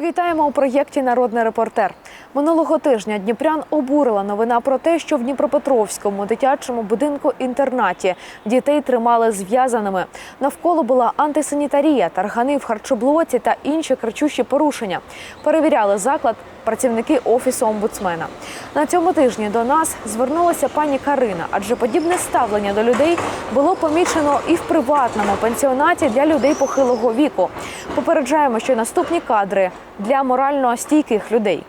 Вітаємо у проєкті Народний репортер. Минулого тижня Дніпрян обурила новина про те, що в Дніпропетровському дитячому будинку інтернаті дітей тримали зв'язаними. Навколо була антисанітарія, таргани в харчоблоці та інші кричущі порушення. Перевіряли заклад працівники офісу омбудсмена. На цьому тижні до нас звернулася пані Карина, адже подібне ставлення до людей було помічено і в приватному пансіонаті для людей похилого віку. Попереджаємо, що наступні кадри для морально стійких людей.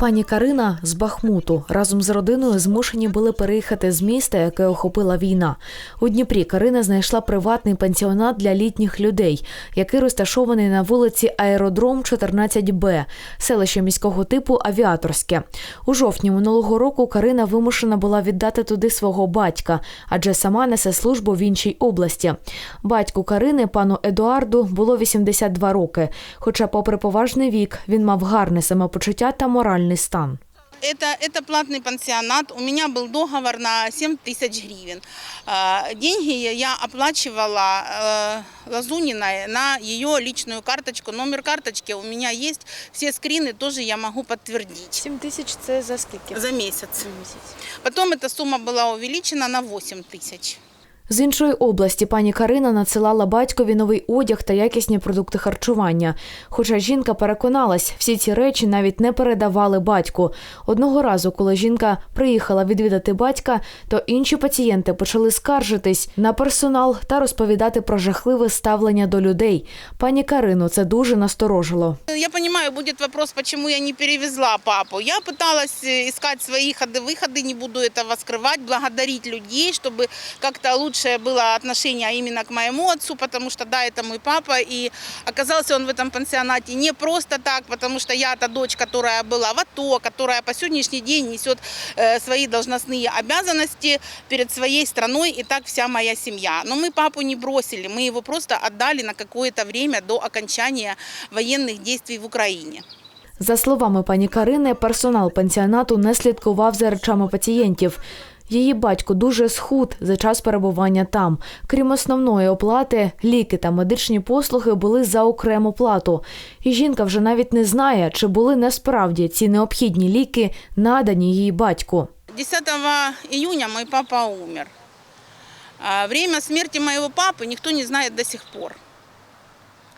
Пані Карина з Бахмуту разом з родиною змушені були переїхати з міста, яке охопила війна. У Дніпрі Карина знайшла приватний пансіонат для літніх людей, який розташований на вулиці Аеродром 14Б, селище міського типу Авіаторське. У жовтні минулого року Карина вимушена була віддати туди свого батька, адже сама несе службу в іншій області. Батьку Карини, пану Едуарду, було 82 роки. Хоча, попри поважний вік, він мав гарне самопочуття та моральний стан. Это, это платный пансионат. У меня был договор на 7 тысяч гривен. А, Деньги я оплачивала э, Лазуниной на ее личную карточку. Номер карточки у меня есть. Все скрины тоже я могу подтвердить. 7 тисяч це за скільки? За месяц. Потом эта сумма была увеличена на 8 тысяч. З іншої області пані Карина надсилала батькові новий одяг та якісні продукти харчування. Хоча жінка переконалась, всі ці речі навіть не передавали батьку. Одного разу, коли жінка приїхала відвідати батька, то інші пацієнти почали скаржитись на персонал та розповідати про жахливе ставлення до людей. Пані Карину це дуже насторожило. Я понимаю, будет вопрос, почему я не перевезла папу. Я пыталась э, искать свои ходы-выходы, не буду этого скрывать, благодарить людей, чтобы как-то лучшее было отношение именно к моему отцу, потому что, да, это мой папа, и оказался он в этом пансионате не просто так, потому что я та дочь, которая была в АТО, которая по сегодняшний день несет э, свои должностные обязанности перед своей страной, и так вся моя семья. Но мы папу не бросили, мы его просто отдали на какое-то время до окончания военных действий в Украине. За словами пані Карини, персонал пансіонату не слідкував за речами пацієнтів. Її батько дуже схуд за час перебування там. Крім основної оплати, ліки та медичні послуги були за окрему плату. І жінка вже навіть не знає, чи були насправді ці необхідні ліки надані її батьку. 10 июня мой папа умер. Время смерти моего папы никто не знает до сих пор,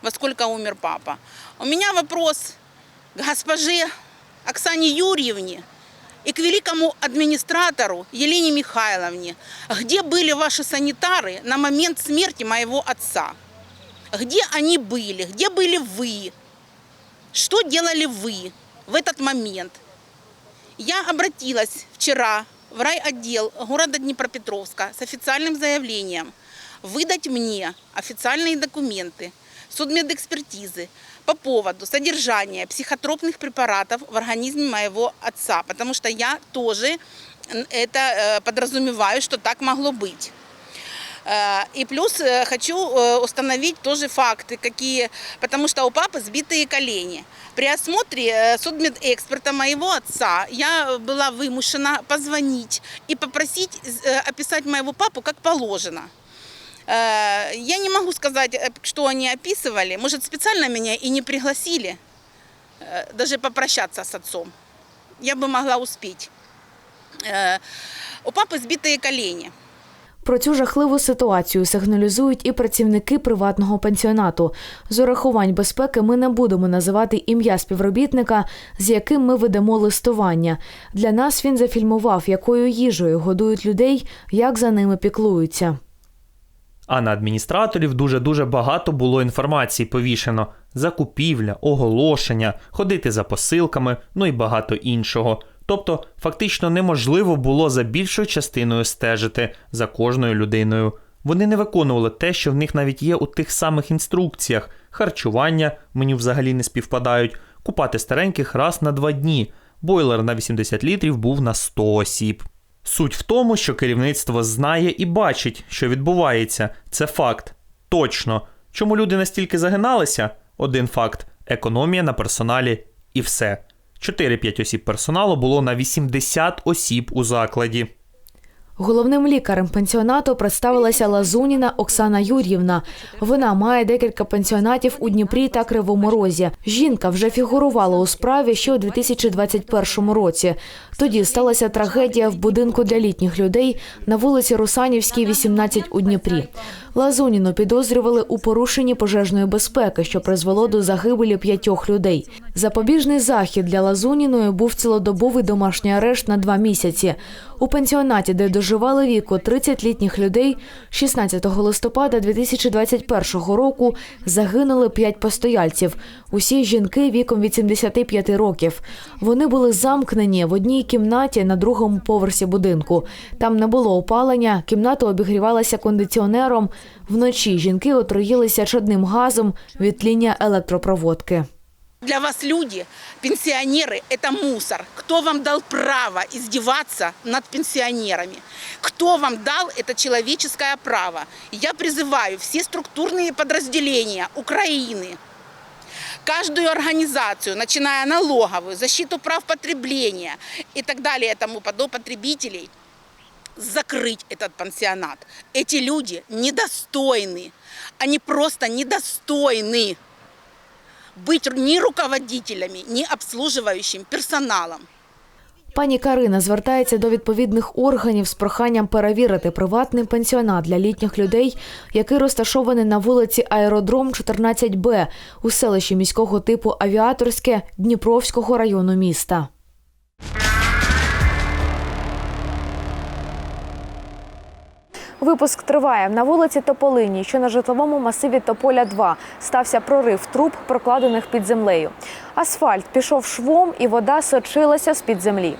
во сколько умер папа. У меня вопрос к госпоже Оксане Юрьевне и к великому администратору Елене Михайловне. Где были ваши санитары на момент смерти моего отца? Где они были? Где были вы? Что делали вы в этот момент? Я обратилась вчера в райотдел города Днепропетровска с официальным заявлением выдать мне официальные документы судмедэкспертизы по поводу содержания психотропных препаратов в организме моего отца, потому что я тоже это э, подразумеваю, что так могло быть. Э, И плюс э, хочу установить тоже факты, какие, потому что у папы сбитые колени. При осмотре судмедэксперта моего отца я была вымушена позвонить и попросить описать моего папу как положено. Э, Я не могу сказать, э, что они описывали. Может, специально меня и не пригласили э, даже попрощаться с отцом. Я бы могла успеть. Э, У папы сбитые колени. Про цю жахливу ситуацію сигналізують і працівники приватного пансіонату. З урахувань безпеки ми не будемо називати ім'я співробітника, з яким ми ведемо листування. Для нас він зафільмував, якою їжею годують людей, як за ними піклуються. А на адміністраторів дуже-дуже багато було інформації повішено: закупівля, оголошення, ходити за посилками, ну і багато іншого. Тобто, фактично неможливо було за більшою частиною стежити за кожною людиною. Вони не виконували те, що в них навіть є у тих самих інструкціях: харчування меню взагалі не співпадають, купати стареньких раз на два дні. Бойлер на 80 літрів був на 100 осіб. Суть в тому, що керівництво знає і бачить, що відбувається. Це факт. Точно. Чому люди настільки загиналися? Один факт: економія на персоналі і все. 4-5 осіб персоналу було на 80 осіб у закладі. Головним лікарем пенсіонату представилася Лазуніна Оксана Юр'ївна. Вона має декілька пенсіонатів у Дніпрі та Кривому Розі. Жінка вже фігурувала у справі ще у 2021 році. Тоді сталася трагедія в будинку для літніх людей на вулиці Русанівській, 18 у Дніпрі. Лазуніну підозрювали у порушенні пожежної безпеки, що призвело до загибелі п'ятьох людей. Запобіжний захід для Лазуніної був цілодобовий домашній арешт на два місяці. У пенсіонаті, де доживали віку 30 літніх людей, 16 листопада 2021 року загинули п'ять постояльців. Усі жінки віком від 75 років. Вони були замкнені в одній кімнаті на другому поверсі будинку. Там не було опалення, кімната обігрівалася кондиціонером. Вночі жінки отруїлися чадним газом від тління електропроводки. Для вас люди, пенсионеры, это мусор. Кто вам дал право издеваться над пенсионерами? Кто вам дал это человеческое право? Я призываю все структурные подразделения Украины, каждую организацию, начиная налоговую, защиту прав потребления и так далее, тому подобное, потребителей, закрыть этот пансионат. Эти люди недостойны. Они просто недостойны быть ни руководителями, ни обслуживающим персоналом. Пані Карина звертається до відповідних органів з проханням перевірити приватний пенсіонат для літніх людей, який розташований на вулиці Аеродром 14Б у селищі міського типу Авіаторське Дніпровського району міста. Випуск триває на вулиці Тополині, що на житловому масиві Тополя 2 стався прорив труб, прокладених під землею. Асфальт пішов швом, і вода сочилася з під землі.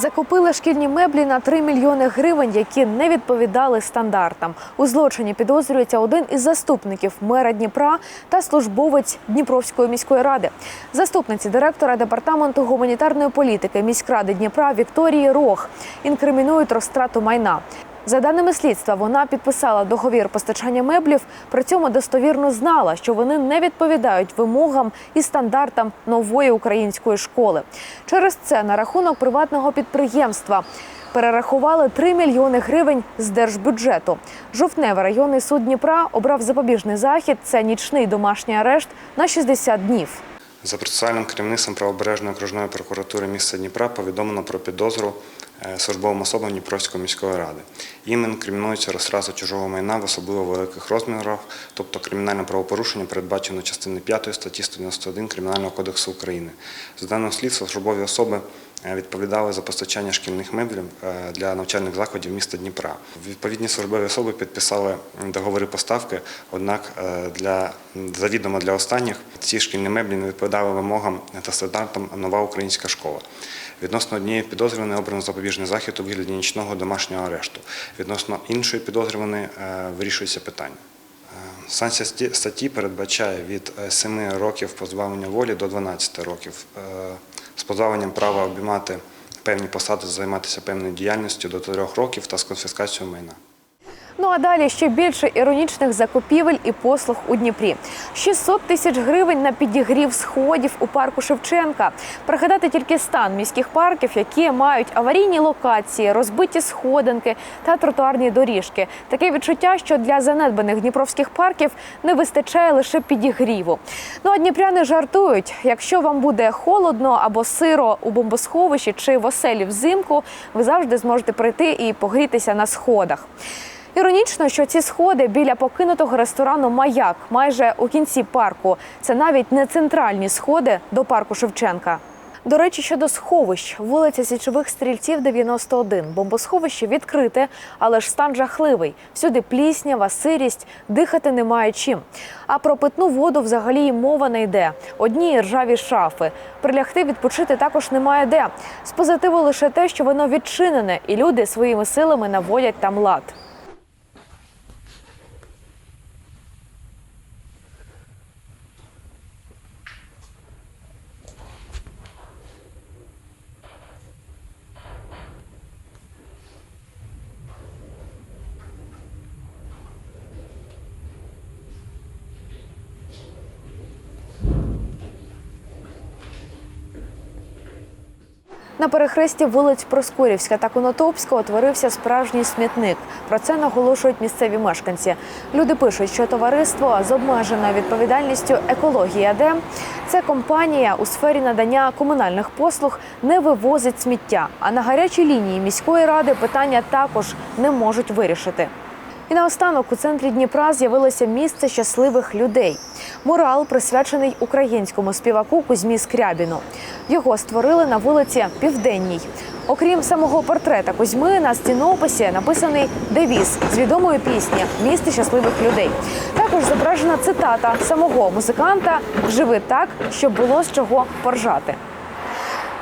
Закупили шкільні меблі на 3 мільйони гривень, які не відповідали стандартам. У злочині підозрюється один із заступників мера Дніпра та службовець Дніпровської міської ради. Заступниці директора департаменту гуманітарної політики міськради Дніпра Вікторії Рох інкримінують розтрату майна. За даними слідства, вона підписала договір постачання меблів, при цьому достовірно знала, що вони не відповідають вимогам і стандартам нової української школи. Через це на рахунок приватного підприємства перерахували 3 мільйони гривень з держбюджету. Жовтневий районний суд Дніпра обрав запобіжний захід. Це нічний домашній арешт на 60 днів. За процесуальним керівництвом правобережної окружної прокуратури міста Дніпра повідомлено про підозру службовим особам Дніпровської міської ради. Їм інкримінується розтрата чужого майна в особливо великих розмірах, тобто кримінальне правопорушення передбачено частиною 5 статті 191 Кримінального кодексу України. За даним слідством, службові особи е, відповідали за постачання шкільних меблів е, для навчальних закладів міста Дніпра. Відповідні службові особи підписали договори поставки, однак е, для завідомо для останніх ці шкільні меблі не відповідали вимогам та стандартам нова українська школа. Відносно однієї підозрюваної обрано запобіжний захід у вигляді нічного домашнього арешту. Відносно іншої підозрюваної е, вирішується питання. Е, Санкція статті передбачає від е, 7 років позбавлення волі до 12 років е, з позбавленням права обіймати певні посади, займатися певною діяльністю до 3 років та з конфіскацією майна. Ну а далі ще більше іронічних закупівель і послуг у Дніпрі. 600 тисяч гривень на підігрів сходів у парку Шевченка. Пригадати тільки стан міських парків, які мають аварійні локації, розбиті сходинки та тротуарні доріжки. Таке відчуття, що для занедбаних дніпровських парків не вистачає лише підігріву. Ну а дніпряни жартують: якщо вам буде холодно або сиро у бомбосховищі чи в оселі взимку, ви завжди зможете прийти і погрітися на сходах. Іронічно, що ці сходи біля покинутого ресторану Маяк майже у кінці парку. Це навіть не центральні сходи до парку Шевченка. До речі, щодо сховищ, вулиця Січових стрільців 91. Бомбосховище відкрите, але ж стан жахливий. Всюди пліснява, сирість, дихати немає чим. А про питну воду взагалі мова не йде. Одні ржаві шафи. Прилягти відпочити також немає де. З позитиву лише те, що воно відчинене, і люди своїми силами наводять там лад. На перехресті вулиць Проскурівська та Конотопська утворився справжній смітник. Про це наголошують місцеві мешканці. Люди пишуть, що товариство з обмеженою відповідальністю екологія АД це компанія у сфері надання комунальних послуг не вивозить сміття. А на гарячій лінії міської ради питання також не можуть вирішити. І наостанок у центрі Дніпра з'явилося місце щасливих людей. Мурал присвячений українському співаку Кузьмі Скрябіну. Його створили на вулиці Південній. Окрім самого портрета Кузьми, на стінописі написаний девіз з відомої пісні Місце щасливих людей. Також зображена цитата самого музиканта Живи так, щоб було з чого поржати.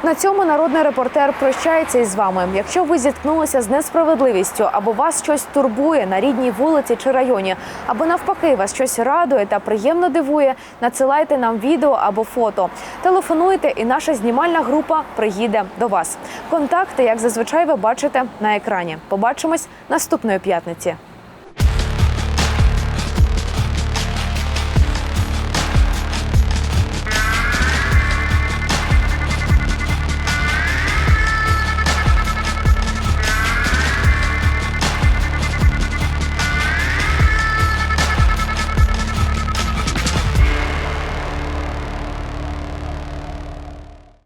На цьому народний репортер прощається із вами. Якщо ви зіткнулися з несправедливістю або вас щось турбує на рідній вулиці чи районі, або навпаки вас щось радує та приємно дивує, надсилайте нам відео або фото. Телефонуйте, і наша знімальна група приїде до вас. Контакти, як зазвичай, ви бачите на екрані. Побачимось наступної п'ятниці.